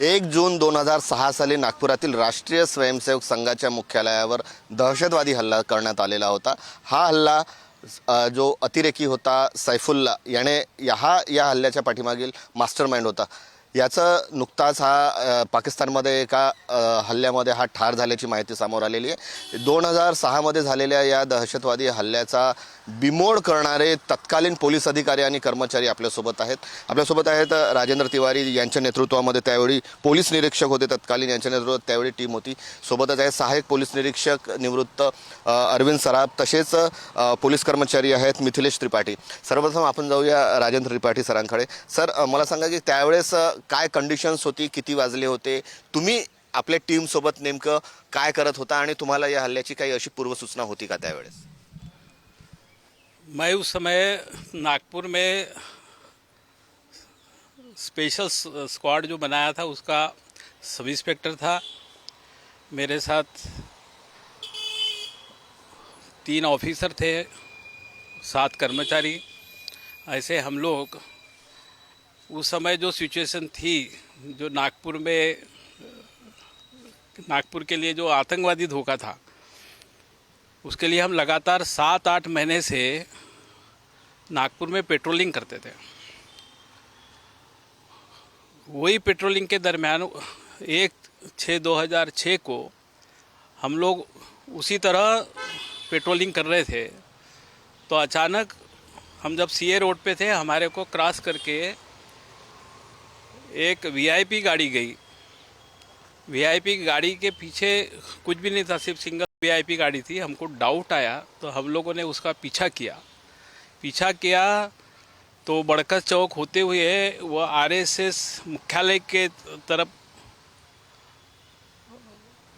एक जून दोन हजार सहा साली नागपुरातील राष्ट्रीय स्वयंसेवक संघाच्या मुख्यालयावर दहशतवादी हल्ला करण्यात आलेला होता. हा हल्ला जो अतिरेकी होता सैफुल्ला याने या हा या हल्ल्याच्या पाठीमागील मास्टर माइंड होता. याचं नुकताच हा पाकिस्तानमध्ये एका हल्ल्यामध्ये हा ठार झाल्याची माहिती समोर आलेली आहे. दोन हजार सहामध्ये झालेल्या या दहशतवादी हल्ल्याचा बिमोड करणारे तत्कालीन पोलीस अधिकारी आणि कर्मचारी आपल्यासोबत आहेत. आपल्यासोबत आहेत राजेंद्र तिवारी यांच्या नेतृत्वामध्ये त्यावेळी पोलीस निरीक्षक होते तत्कालीन यांच्या नेतृत्वात त्यावेळी टीम होती. सोबतच आहे सहाय्यक पोलीस निरीक्षक निवृत्त अरविंद सराफ तसेच पोलीस कर्मचारी आहेत मिथिलेश त्रिपाठी. सर्वप्रथम आपण जाऊया राजेंद्र त्रिपाठी सरांकडे. सर मला सांगा की त्यावेळेस काय कंडिशन्स होती किती वाजले होते तुम्ही आपल्या टीमसोबत नेमकं काय करत होता आणि तुम्हाला या हल्ल्याची काही अशी पूर्वसूचना होती का त्यावेळेस? मैं उस समय नागपुर में स्पेशल स्क्वाड जो बनाया था उसका सब इंस्पेक्टर था। मेरे साथ तीन ऑफिसर थे सात कर्मचारी। ऐसे हम लोग उस समय जो सिचुएशन थी, जो नागपुर में, नागपुर के लिए जो आतंकवादी धोखा था, उसके लिए हम लगातार सात आठ महीने से नागपुर में पेट्रोलिंग करते थे। वही पेट्रोलिंग के दरमियान एक छः दो हज़ार छः को हम लोग उसी तरह पेट्रोलिंग कर रहे थे। तो अचानक हम जब सीए रोड पे थे, हमारे को क्रॉस करके एक वीआईपी गाड़ी गई। वीआईपी गाड़ी के पीछे कुछ भी नहीं था, सिर्फ़ सिंगल वीआईपी गाड़ी थी। हमको डाउट आया तो हम लोगों ने उसका पीछा किया। पीछा किया तो बड़कस चौक होते हुए वो आरएसएस मुख्यालय के तरफ़,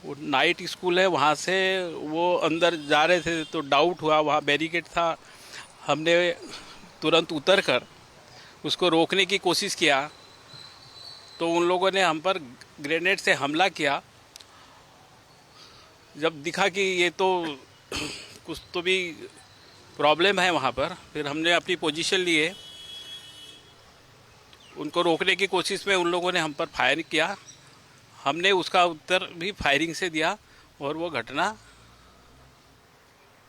वो नाइट स्कूल है, वहाँ से वो अंदर जा रहे थे तो डाउट हुआ, वहाँ बैरिकेड था। हमने तुरंत उतर कर उसको रोकने की कोशिश किया। तो उन लोगों ने हम पर ग्रेनेड से हमला किया। जब दिखा कि ये तो कुछ तो भी प्रॉब्लम है वहाँ पर फिर हमने अपनी पोजीशन लिए उनको रोकने की कोशिश में उन लोगों ने हम पर फायर किया। हमने उसका उत्तर भी फायरिंग से दिया और वो घटना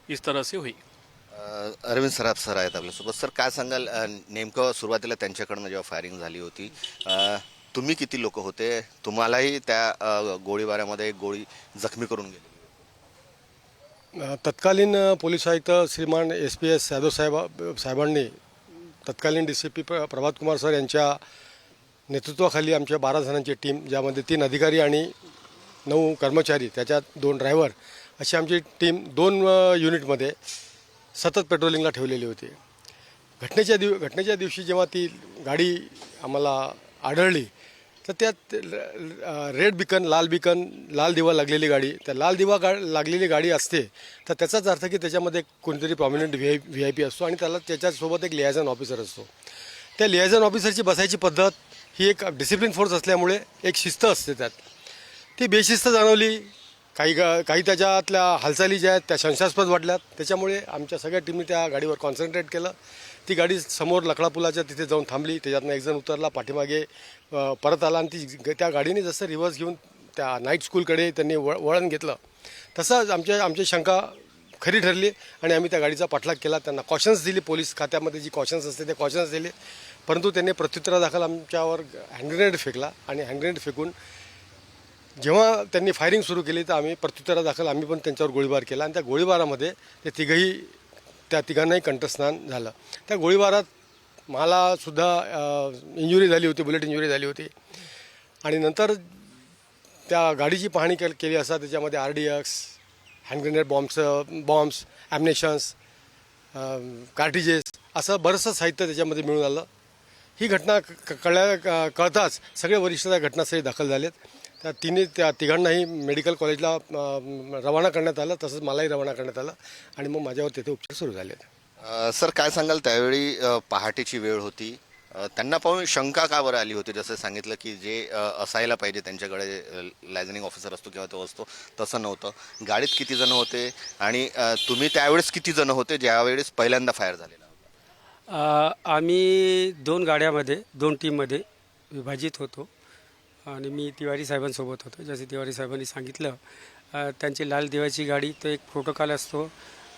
इस तरह से हुई। अरविंद सराफ सर आहेत आपल्यासोबत. सर काय सांगाल? नेमकं सुरुवातीला त्यांच्याकडनं जेव्हा फायरिंग झाली होती अ, तुम्ही किती लोक होते? तुम्हालाही त्या गोळीबारामध्ये एक गोळी जखमी करून गेली. तत्कालीन पोलीस आयुक्त श्रीमान एस पी एस यादव साहेब साहेबांनी तत्कालीन D C P Prabhat Kumar sir यांच्या नेतृत्वाखाली आमच्या बारा जणांची टीम ज्यामध्ये तीन अधिकारी आणि नऊ कर्मचारी त्याच्यात दोन ड्रायव्हर अशी आमची टीम दोन युनिटमध्ये सतत पेट्रोलिंगला ठेवलेली होती. घटनेच्या दिव घटनेच्या दिवशी जेव्हा ती गाडी आम्हाला आढळली तर त्यात रेड बिकन लाल बिकन लाल दिवा लागलेली गाडी. त्या लाल दिवा गा लागलेली गाडी असते तर त्याचाच अर्थ की त्याच्यामध्ये कोणतरी prominent V I V I P असतो आणि त्याला त्याच्यासोबत एक लिहायझन ऑफिसर असतो. त्या लिहायझन ऑफिसरची बसायची पद्धत ही एक डिसिप्लिन फोर्स असल्यामुळे एक शिस्त असते त्यात. ती बेशिस्त जाणवली काही काही त्याच्यातल्या हालचाली ज्या आहेत त्या संशयास्पद वाटल्यात त्याच्यामुळे आमच्या सगळ्या टीमने त्या गाडीवर कॉन्सन्ट्रेट केलं. ती गाडी समोर लकडा पुलाच्या तिथे जाऊन थांबली. त्याच्यातनं एकजण उतरला पाठीमागे परत आला आणि ती ग- त्या गाडीने जसं रिव्हर्स घेऊन त्या नाईट स्कूलकडे त्यांनी वळ वळण घेतलं तसंच आमच्या आमची शंका खरी ठरली आणि आम्ही त्या गाडीचा पाठलाग केला. त्यांना कॉशन्स दिली पोलीस खात्यामध्ये जी कॉशन्स असते ते कॉशन्स दिले. परंतु त्यांनी प्रत्युत्तरादाखल आमच्यावर हँडग्रेनेड फेकला आणि हँडग्रेनेड फेकून जेव्हा त्यांनी फायरिंग सुरू केली तर आम्ही प्रत्युत्तरादाखल आम्ही पण त्यांच्यावर गोळीबार केला. आणि त्या गोळीबारामध्ये ते तिघही त्या तिघांनाही कंठस्नान झालं. त्या गोळीबारात मला सुद्धा इंजुरी झाली होती बुलेट इंजुरी झाली होती. आणि नंतर त्या गाडीची पाहणी के केली असता त्याच्यामध्ये R D X hand grenade bombs bombs ammunitions cartridges असं बरंचसं साहित्य त्याच्यामध्ये मिळून आलं. ही घटना क- कळल्या क- कळताच सगळे वरिष्ठ त्या घटनास्थळी दाखल झालेत. त्या तिन्ही त्या तिघांनाही मेडिकल कॉलेजला रवाना करण्यात आलं तसंच मलाही रवाना करण्यात आलं आणि मग माझ्यावर तिथे उपचार सुरू झालेत. अ, सर काय सांगाल? त्यावेळी पहाटेची वेळ होती. त्यांना पाहून शंका का बरं आली होती? जसं सांगितलं की जे असायला पाहिजे त्यांच्याकडे लायझनिंग ऑफिसर असतो किंवा तो असतो तसं नव्हतं. गाडीत किती जण होते? आणि तुम्ही त्यावेळेस किती जण होते? ज्यावेळेस पहिल्यांदा फायर झालेला होता? आम्ही दोन गाड्यामध्ये दोन टीममध्ये विभाजित होतो. आणि मी तिवारी साहेबांसोबत होतो. जसे तिवारी साहेबांनी सांगितलं त्यांची लाल देवाची गाडी तो एक प्रोटोकॉल असतो.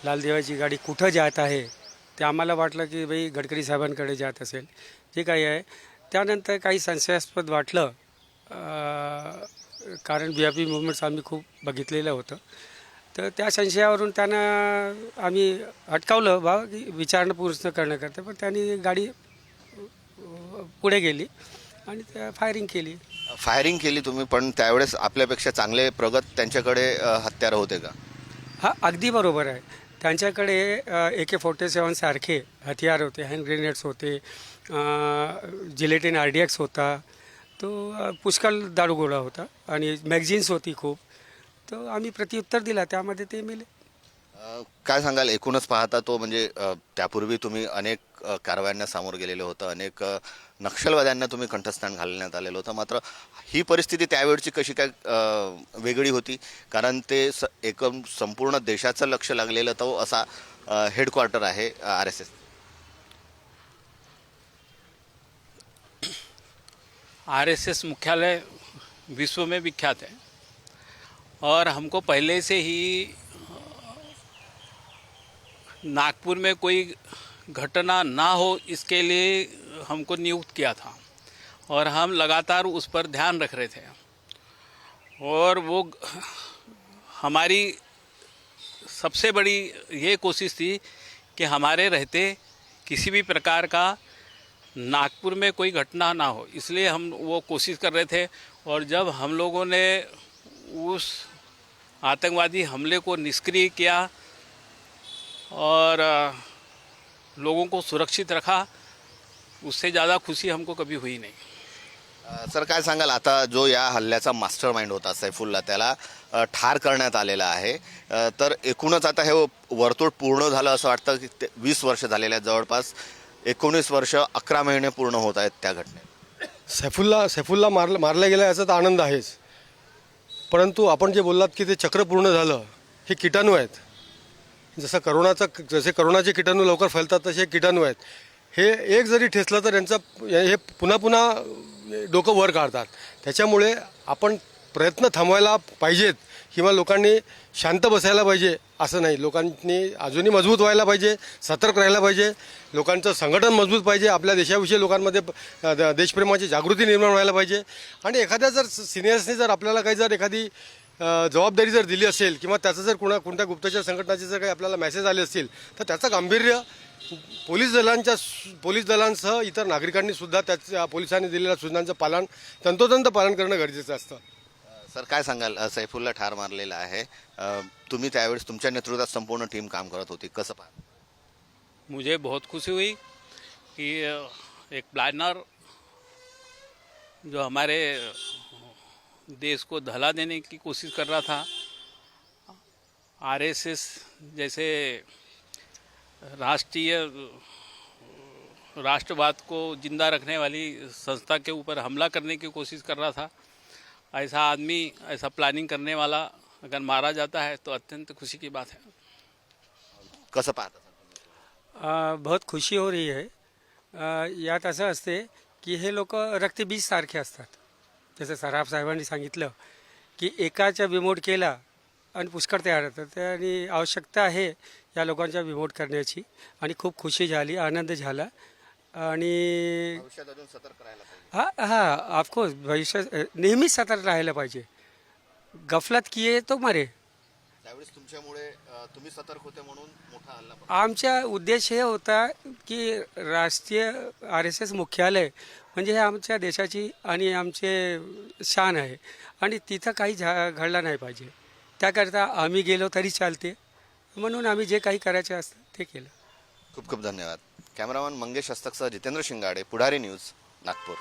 लाल देवाची गाडी कुठं जात आहे ते आम्हाला वाटलं की बाई गडकरी साहेबांकडे जात असेल. जे काही आहे त्यानंतर काही संशयास्पद वाटलं कारण बी आय पी मुवमेंट्स आम्ही खूप बघितलेलं होतं. तर त्या संशयावरून त्यांना आम्ही अटकावलं बा की विचारणा पूर्ण करण्याकरता. पण त्यांनी गाडी पुढे गेली. आणि त्या फायरिंग केली. फायरिंग केली तुम्ही पण त्यावेळेस आपल्यापेक्षा चांगले प्रगत त्यांच्याकडे अ, हत्यार होते का? हा अगदी बरोबर आहे. त्यांच्याकडे ए के फोर्टी सेवन सारखे हथियार होते हँड ग्रेनेड्स होते जिलेटिन आर डी एक्स होता. तो अ, पुष्कळ दारूगोळा होता आणि मॅगझिन्स होती खूप. तर आम्ही प्रत्युत्तर दिला त्यामध्ये ते मेले. अ, काय सांगाल? एकूणच पाहता तो म्हणजे अ, त्यापूर्वी तुम्ही अनेक अ, कारवायांना सामोरं गेलेलं होतं अनेक अ, नक्षलवाद्यांना तुम्ही कंठस्थान घालण्यात आलेलं होतं. मात्र ही परिस्थिती त्यावेळची कशी काय वेगळी होती? कारण ते स एकम संपूर्ण देशाचं लक्ष लागलेलं तो असा हेडक्वार्टर आहे R S S. R S S मुख्यालय विश्व में विख्यात है। और हमको पहले से ही नागपुर में कोई घटना ना हो इसके लिए हमको नियुक्त किया था और हम लगातार उस पर ध्यान रख रहे थे। और वो हमारी सबसे बड़ी ये कोशिश थी कि हमारे रहते किसी भी प्रकार का नागपुर में कोई घटना ना हो, इसलिए हम वो कोशिश कर रहे थे। और जब हम लोगों ने उस आतंकवादी हमले को निष्क्रिय किया और लोगों को सुरक्षित रखा उससे ज़्यादा खुशी हमको कभी हुई नहीं। अ, सर काय सांगाल? आता जो या हल्ल्याचा मास्टर माइंड होता सैफुल्ला त्याला अ, ठार करण्यात आलेला आहे. अ, तर एकूणच आता हे वर्तुळ पूर्ण झालं असं वाटतं की ते वीस वर्ष झालेल्या आहेत जवळपास एकोणीस वर्ष अकरा महिने पूर्ण होत आहेत त्या घटनेत. सैफुल्ला सैफुल्ला मारला मारला गेला याचा तर आनंद आहेच. परंतु आपण जे बोललात की ते चक्र पूर्ण झालं हे किटाणू आहेत. जसं करोनाचा जसे करोनाचे किटाणू लवकर फैलतात तसे हे किटाणू आहेत. हे एक जरी ठेचलं तर यांचं हे पुन्हा पुन्हा डोकं वर काढतात. त्याच्यामुळे आपण प्रयत्न थांबवायला पाहिजेत. किंवा लोकांनी शांत बसायला पाहिजे असं नाही. लोकांनी अजूनही मजबूत व्हायला पाहिजे सतर्क राहायला पाहिजे. लोकांचं संघटन मजबूत पाहिजे. आपल्या देशाविषयी लोकांमध्ये द- देशप्रेमाची जागृती निर्माण व्हायला पाहिजे. आणि एखाद्या जर सिनियर्सने जर आपल्याला काही जर एखादी जबाबदारी जर दिली असेल किंवा त्याचं जर कुणा कोणत्या गुप्तचर संघटनाचे जर काही आपल्याला मेसेज आले असतील तर त्याचं गांभीर्य पोलीस दलांच्या पोलीस दलांसह इतर नागरिकांनी सुद्धा त्याच्या पोलिसांनी दिलेल्या सूचनांचं पालन तंतोतंत पालन करणं गरजेचं असतं. सर काय सांगाल? सैफुल्ला ठार मारलेला आहे. तुम्ही त्यावेळेस तुमच्या नेतृत्वात संपूर्ण टीम काम करत होती. कसं पाहा मुझे बहुत खुशी हुई कि एक प्लानर जो हमारे देश को धला देने की कोशिश कर रहा था। आरएसएस जैसे राष्ट्रीय राष्ट्रवाद को ज़िंदा रखने वाली संस्था के ऊपर हमला करने की कोशिश कर रहा था। ऐसा आदमी ऐसा प्लानिंग करने वाला अगर मारा जाता है तो अत्यंत खुशी की बात है। कसं पाहता अ, बहुत खुशी हो रही आहे अ, यात असं असते की हे लोक रक्तबीज सारखे असतात। जसं सराफ साहेबांनी सांगितलं की एकाचा विमोट केला आणि पुष्कळ तयार होतं. त्याने आवश्यकता आहे या लोकांचा विमोट करण्याची. आणि खूप खुशी झाली आनंद झाला. आणि भविष्यात हा हा ऑफकोर्स भविष्य नेहमीच सतर्क राहायला पाहिजे. गफलत किए तो मरे. त्यावेळेस तुमच्यामुळे तुम्ही सतर्क होते म्हणून मोठा हल्ला. आमचा उद्देश हे होता की राष्ट्रीय आर एस एस मुख्यालय म्हणजे हे आमच्या देशाची आणि आमचे शान आहे. आणि तिथं काही झा घडलं नाही पाहिजे. त्याकरता आम्ही गेलो तरी चालते. म्हणून आम्ही जे काही करायचे असतं ते केलं. खूप खूप धन्यवाद. कॅमेरामॅन मंगेश हस्तकसह जितेंद्र शिंगाडे पुढारी न्यूज नागपूर.